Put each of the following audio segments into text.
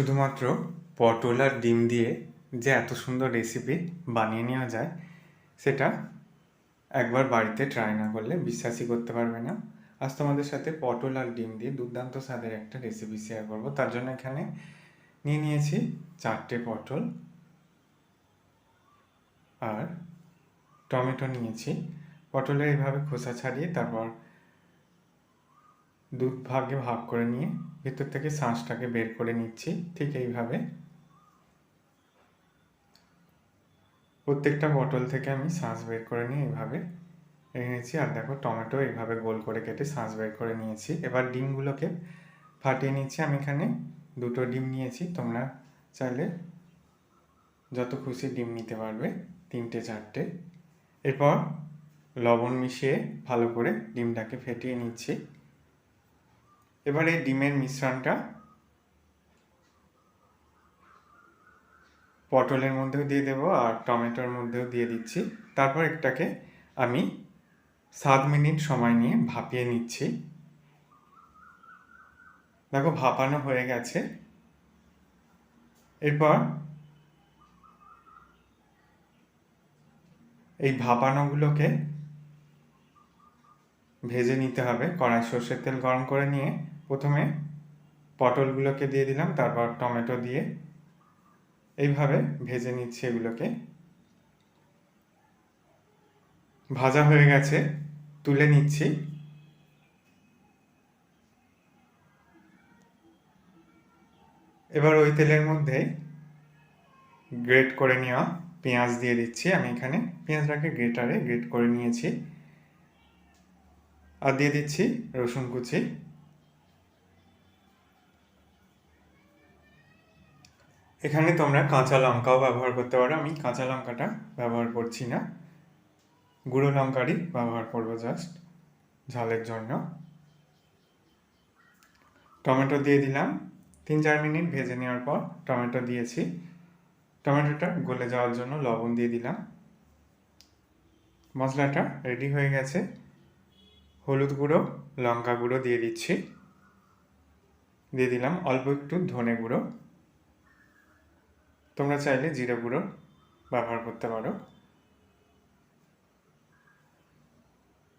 শুধুমাত্র পটল আর ডিম দিয়ে যে এত সুন্দর রেসিপি বানিয়ে নেওয়া যায়, সেটা একবার বাড়িতে ট্রাই না করলে বিশ্বাসই করতে পারবে না। আজ তোমাদের সাথে পটল আর ডিম দিয়ে দুর্দান্ত স্বাদের একটা রেসিপি শেয়ার করব। তার জন্য এখানে নিয়ে নিয়েছি চারটে পটল আর টমেটো নিয়েছি। পটলে এইভাবে খোসা ছাড়িয়ে তারপর দু ভাগে ভাগ করে নিয়ে ভিতর থেকে শাঁসটাকে বের করে নিচ্ছি, ঠিক এইভাবে। প্রত্যেকটা পটল থেকে আমি শাঁস বের করে নিয়ে এইভাবে নিয়েছি। আর দেখো, টমেটো এইভাবে গোল করে কেটে শাঁস বের করে নিয়েছি। এবার ডিমগুলোকে ফাটিয়ে নিচ্ছি আমি এখানে। দুটো ডিম নিয়েছি, তোমরা চাইলে যত খুশি ডিম নিতে পারবে, তিনটে, চারটে। এরপর লবণ মিশিয়ে ভালো করে ডিমটাকে ফেটিয়ে নিচ্ছি। এবার ডিমের মিশ্রণটা পটলের মধ্যেও দিয়ে দেবো আর টমেটোর মধ্যেও দিয়ে দিচ্ছি। তারপর একটাকে আমি সাত মিনিট সময় নিয়ে ভাপিয়ে নিচ্ছি। দেখো ভাপানো হয়ে গেছে। এরপর এই ভাপানোগুলোকে ভেজে নিতে হবে। কড়াই সর্ষের তেল গরম করে নিয়ে প্রথমে পটলগুলোকে দিয়ে দিলাম, তারপর টমেটো দিয়ে। এইভাবে ভেজে নিচ্ছি এগুলোকে। ভাজা হয়ে গেছে, তুলে নিচ্ছি। এবার ওই তেলের মধ্যে গ্রেট করে নেওয়া পেঁয়াজ দিয়ে দিচ্ছি। আমি এখানে পেঁয়াজটাকে গ্রেটারে গ্রেট করে নিয়েছি। আর দিয়ে দিচ্ছি রসুন কুচি। এখানে তোমরা কাঁচা লঙ্কাও ব্যবহার করতে পারো। আমি কাঁচা লঙ্কাটা ব্যবহার করছি না। গুঁড়ো লঙ্কারই ব্যবহার করব জাস্ট ঝালের জন্য। টমেটো দিয়ে দিলাম। তিন চার মিনিট ভেজে নেওয়ার পর টমেটো দিয়েছি। টমেটোটা গলে যাওয়ার জন্য লবণ দিয়ে দিলাম। মশলাটা রেডি হয়ে গেছে। হলুদ গুঁড়ো, লঙ্কা গুঁড়ো দিয়ে দিচ্ছি। দিয়ে দিলাম অল্প একটু ধনে গুঁড়ো। তোমরা চাইলে জিরে গুঁড়ো ব্যবহার করতে পারো।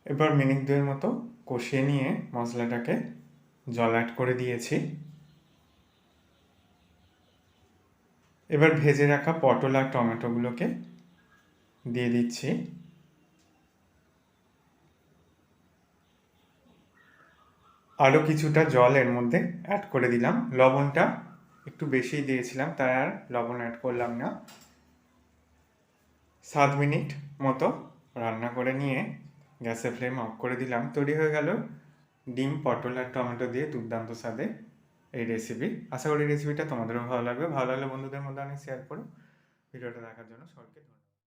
এবার মিনিট দুয়ের মতো কষিয়ে নিয়ে মশলাটাকে জল অ্যাড করে দিয়েছি। এবার ভেজে রাখা পটল আর টমেটোগুলোকে দিয়ে দিচ্ছি। আরও কিছুটা জল এর মধ্যে অ্যাড করে দিলাম। লবণটা একটু বেশি দিয়েছিলাম, তাই আর লবণ অ্যাড করলাম না। সাত মিনিট মতো রান্না করে নিয়ে গ্যাসের ফ্লেম অফ করে দিলাম। তৈরি হয়ে গেল ডিম, পটল আর টমেটো দিয়ে দুর্দান্ত স্বাদে এই রেসিপি আশা করি রেসিপিটা তোমাদেরও ভালো লাগবে। ভালো লাগলে বন্ধুদের মধ্যে অনেক শেয়ার করো। ভিডিওটা দেখার জন্য সবাইকে ধন্যবাদ।